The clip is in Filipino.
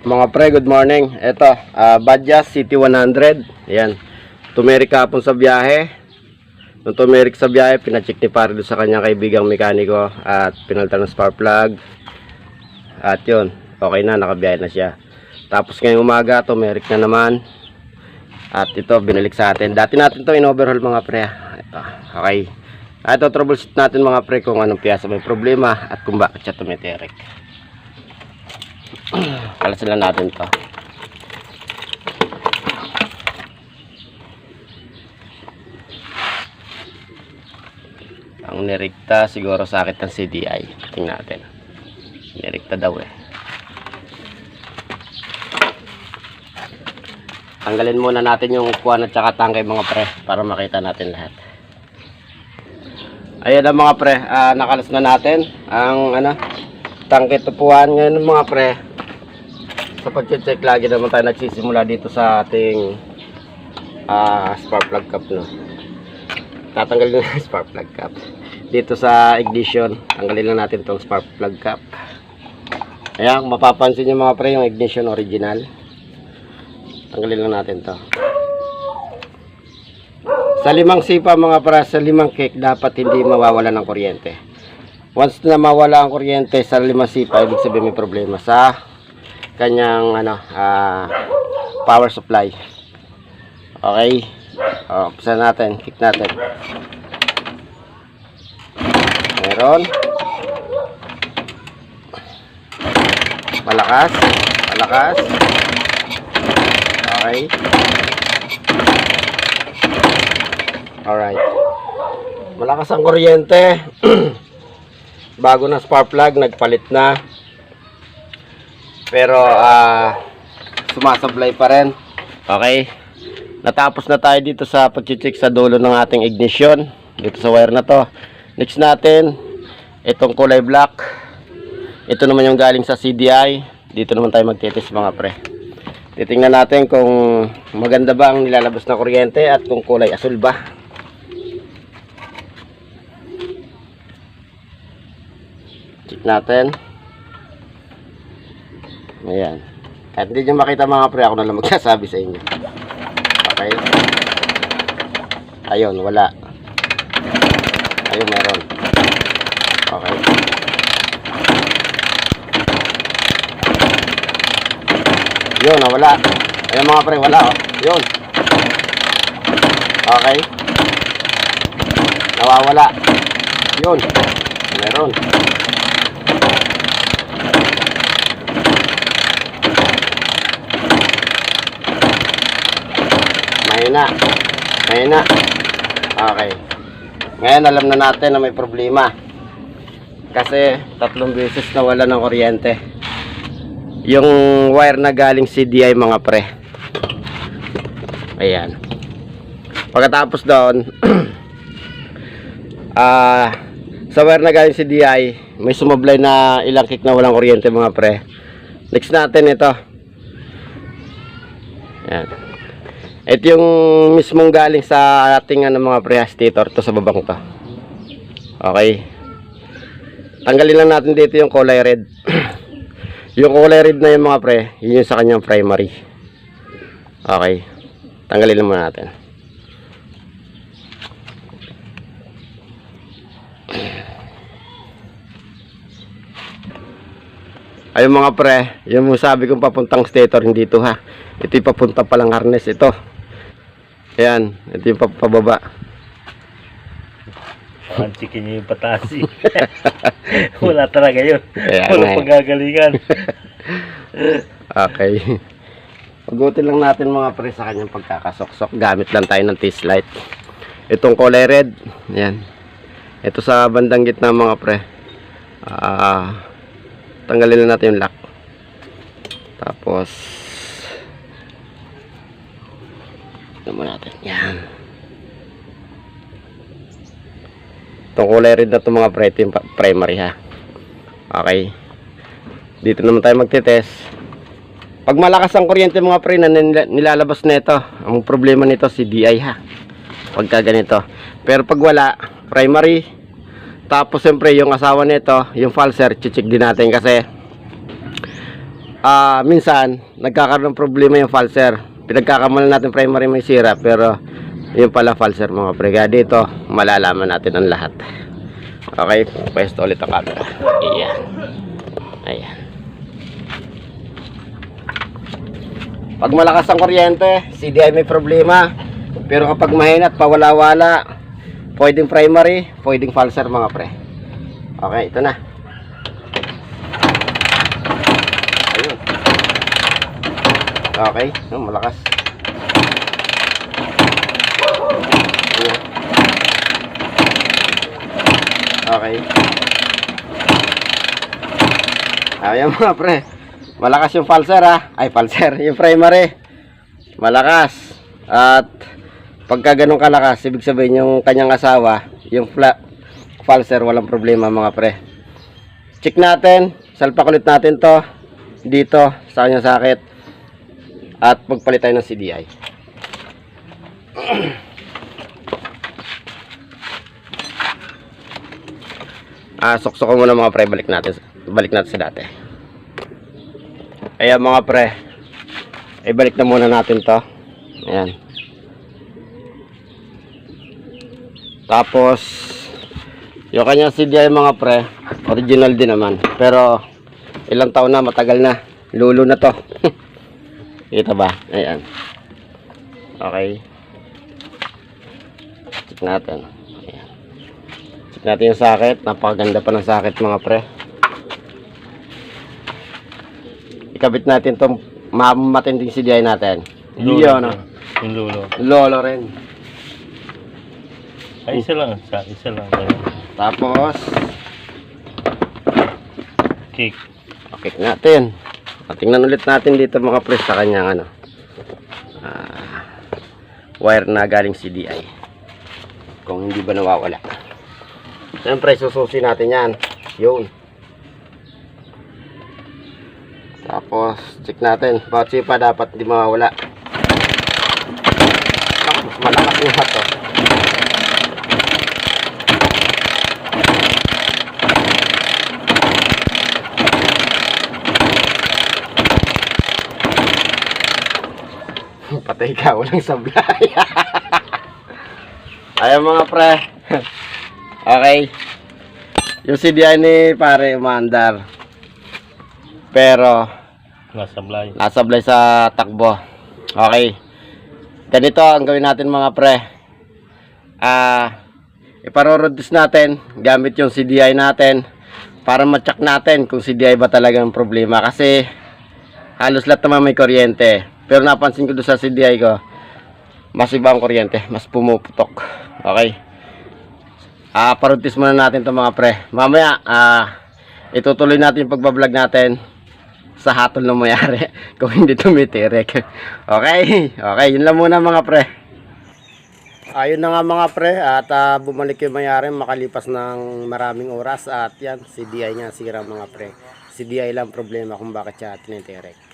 Mga pre, good morning. Ito, uh, Badjas City 100. Yan. Tumerik kapon sa biyahe. Nung tumerik sa biyahe, pinacheck ni pare doon sa kanyang kaibigang mekaniko at pinalitan ng spark plug. At yun, okay na, nakabiyahe na siya. Tapos ngayong umaga, tumerik na naman. At ito, binalik sa atin. Dati natin to in-overhaul mga pre. Ito, okay. At ito, troubleshoot natin mga pre kung anong piyasa may problema at kung bakit siya tumeterik. Alas lang natin to. Ang nirikta siguro sakit ng CDI. Tingnan natin. Nirikta daw eh. Tanggalin muna natin yung kuwan at saka tangkay mga pre para makita natin lahat. Ayan ang mga pre, ah, nakalas na natin ang ano, tangke tupuan ngayon mga pre. Sa pag-check lagi naman tayo nagsisimula dito sa ating ah, spark plug cap no. Tatanggalin na spark plug cap. Dito sa ignition, tanggalin lang natin tong spark plug cap. Ayan, mapapansin nyo mga pre yung ignition original. Tanggalin lang natin to. Sa limang sipa mga para sa limang cake dapat hindi mawawala ng kuryente. Once na mawala ang kuryente sa limang sipa, ibig sabihin may problema sa kanyang ano, ah, power supply. Okay? O, umpisa natin, kick natin. Meron. Malakas. Malakas. Okay. Alright. Malakas ang kuryente. Bago na spark plug, nagpalit na. Pero, ah, sumasablay pa rin. Okay. Natapos na tayo dito sa pag-check sa dulo ng ating ignition. Dito sa wire na to. Next natin, itong kulay black. Ito naman yung galing sa CDI. Dito naman tayo magtitis mga pre. Titingnan natin kung maganda ba ang nilalabas na kuryente at kung kulay asul ba. Check natin. Ayan. At hindi nyo makita mga pre, ako na lang magsasabi sa inyo. Okay. Ayun, wala. Ayun, meron. Okay. Yun, nawala. Ayun mga pre, wala oh. Yun. Okay. Nawawala. Yun. Meron. Mahina. Mahina. Okay. Ngayon alam na natin na may problema. Kasi tatlong beses nawala ng kuryente. Yung wire na galing CDI mga pre. Ayan. Pagkatapos doon, ah sa wire na galing CDI, may sumablay na ilang kick na walang kuryente mga pre. Next natin ito. Ayan. Ito yung mismong galing sa ating ano, mga pre-stator to sa babang to. Okay. Tanggalin lang natin dito yung kulay red. yung kulay red na yung mga pre, yun yung sa kanyang primary. Okay. Tanggalin lang muna natin. Ayun mga pre, yung sabi kong papuntang stator, hindi ito ha. Ito yung papunta palang harness ito. Ayan, ito yung papababa. Parang chicken niya yung pataas eh. Wala talaga yun. Kaya pagagalingan. Okay. Pagutin lang natin mga pre sa kanyang pagkakasoksok. Gamit lang tayo ng test light. Itong kulay red. Ayan. Ito sa bandang gitna mga pre. Ah, tanggalin na natin yung lock. Tapos mo natin. Yan. Itong kulay red na ito mga primary ha. Okay. Dito naman tayo magte-test. Pag malakas ang kuryente mga pre na nila- nilalabas na ito, ang problema nito si DI ha. Pagka ganito. Pero pag wala, primary, tapos siyempre yung asawa nito, yung falser, check din natin kasi ah minsan nagkakaroon ng problema yung falser. Pinagkakamalan natin primary may sira pero yun pala falser mga pre. Kaya dito malalaman natin ang lahat. Okay, pwesto ulit ang camera. Ayan. Ayan. Pag malakas ang kuryente, CDI may problema. Pero kapag mahina at pawala-wala, pwedeng primary, pwedeng falser mga pre. Okay, ito na. Ayun. Okay, no, malakas. Okay. Ayan mga pre. Malakas yung falser ha. Ay, falser. Yung primary. Malakas. At pagka ganun kalakas, ibig sabihin yung kanyang asawa, yung falser, walang problema mga pre. Check natin. Salpak ulit natin to. Dito, sa kanyang sakit. At magpalit tayo ng CDI. Ah, suksok muna mga pre, balik natin balik natin sa dati. Ayan mga pre. Ibalik na muna natin 'to. Ayan. Tapos yung kanya CDI mga pre, original din naman. Pero ilang taon na, matagal na. Lulo na 'to. Kita ba? Ayan. Okay. Check natin. Ayan. Check natin yung sakit. Napakaganda pa ng sakit mga pre. Ikabit natin itong matinding CDI natin. Yun, no? Yung lulo. Lolo rin. Ay, isa lang. Isa, isa lang. Tapos, Kick. kick natin. O, Tingnan ulit natin dito mga pre sa kanyang ano. ah, wire na galing CDI. Kung hindi ba nawawala. Siyempre, sususi natin yan. Yun. Tapos, check natin. Bawat sipa dapat hindi mawawala. Ah, mas malakas nga to. Patay ka, walang sablay. Ayan mga pre. okay. Yung CDI ni pare umandar. Pero, Nasablay. nasablay sa takbo. Okay. Ganito ang gawin natin mga pre. Ah, iparorodus natin gamit yung CDI natin para ma-check natin kung CDI ba talaga ang problema kasi halos lahat naman may kuryente. Pero napansin ko doon sa CDI ko, mas iba ang kuryente, mas pumuputok. Okay. Ah, parodus muna natin 'to mga pre. Mamaya ah itutuloy natin yung pagbablog natin sa hatol ng mayari kung hindi tumitirik. Okay, okay, yun lang muna mga pre. Ayun na nga mga pre at ah, bumalik yung mayari makalipas ng maraming oras at yan, CDI nga sira mga pre. CDI lang problema kung bakit siya tinitirik.